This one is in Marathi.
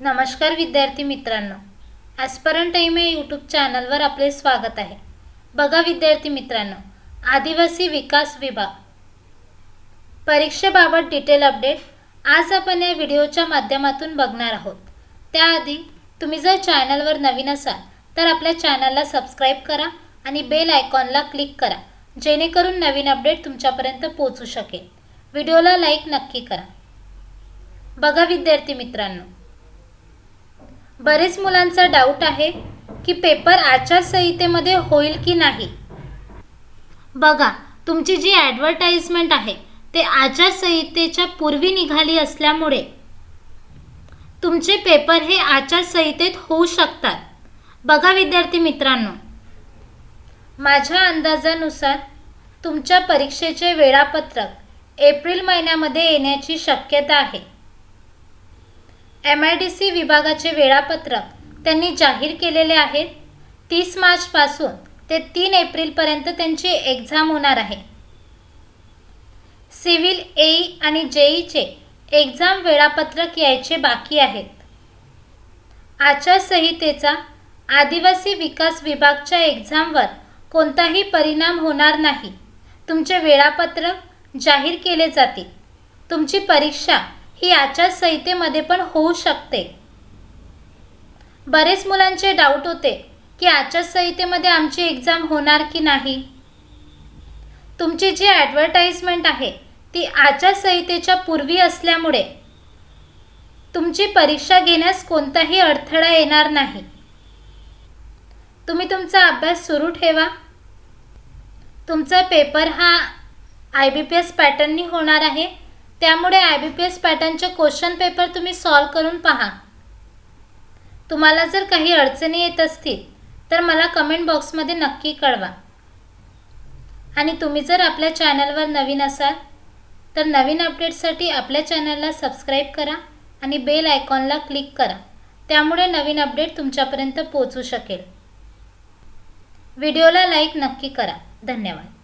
नमस्कार विद्यार्थी मित्रांनो. ॲस्परन टाईम या यूट्यूब चॅनलवर आपले स्वागत आहे. बघा विद्यार्थी मित्रांनो आदिवासी विकास विभाग. परीक्षेबाबत डिटेल अपडेट आज आपण या व्हिडिओच्या माध्यमातून बघणार आहोत. त्याआधी तुम्ही जर चॅनलवर नवीन असाल तर आपल्या चॅनलला सबस्क्राईब करा आणि बेल आयकॉनला क्लिक करा जेणेकरून नवीन अपडेट तुमच्यापर्यंत पोहोचू शकेल. व्हिडिओला लाईक नक्की करा. बघा विद्यार्थी मित्रांनो बरेच मुलांचा डाऊट आहे की पेपर आचारसंहितेमध्ये होईल की नाही. बघा तुमची जी ॲडव्हर्टाईजमेंट आहे ते आचारसंहितेच्या पूर्वी निघाली असल्यामुळे. तुमचे पेपर हे आचारसंहितेत होऊ शकतात. बघा विद्यार्थी मित्रांनो. माझ्या अंदाजानुसार तुमच्या परीक्षेचे वेळापत्रक एप्रिल महिन्यामध्ये येण्याची शक्यता आहे. एम आय डी सी विभागाचे वेळापत्रक त्यांनी जाहीर केलेले आहेत तीस मार्चपासून ते तीन एप्रिलपर्यंत त्यांची एक्झाम होणार आहे. सिव्हिल ए आणि जेईचे एक्झाम वेळापत्रक यायचे बाकी आहेत. आचारसंहितेचा आदिवासी विकास विभागच्या एक्झामवर कोणताही परिणाम होणार नाही. तुमचे वेळापत्रक जाहीर केले जातील. तुमची परीक्षा ही आचारसंहितेमध्ये पण होऊ शकते. बरेच मुलांचे डाऊट होते की आचारसंहितेमध्ये आमची एक्झाम होणार की नाही. तुमची जी ॲडव्हर्टाईजमेंट आहे ती आचारसंहितेच्या पूर्वी असल्यामुळे तुमची परीक्षा घेण्यास कोणताही अडथळा येणार नाही. तुम्ही तुमचा अभ्यास सुरू ठेवा. तुमचा पेपर हा आय बी पी एस पॅटर्ननी होणार आहे. त्यामुळे आय बी पी एस पॅटर्नचे क्वेश्चन पेपर तुम्ही सॉल्व करून पहा. तुम्हाला जर काही अडचणी येत असतील तर मला कमेंट बॉक्समध्ये नक्की कळवा. आणि तुम्ही जर आपल्या चॅनलवर नवीन असाल तर नवीन अपडेटसाठी आपल्या चॅनलला सबस्क्राईब करा आणि बेल आयकॉनला क्लिक करा. त्यामुळे नवीन अपडेट तुमच्यापर्यंत पोचू शकेल. व्हिडिओला लाईक नक्की करा. धन्यवाद.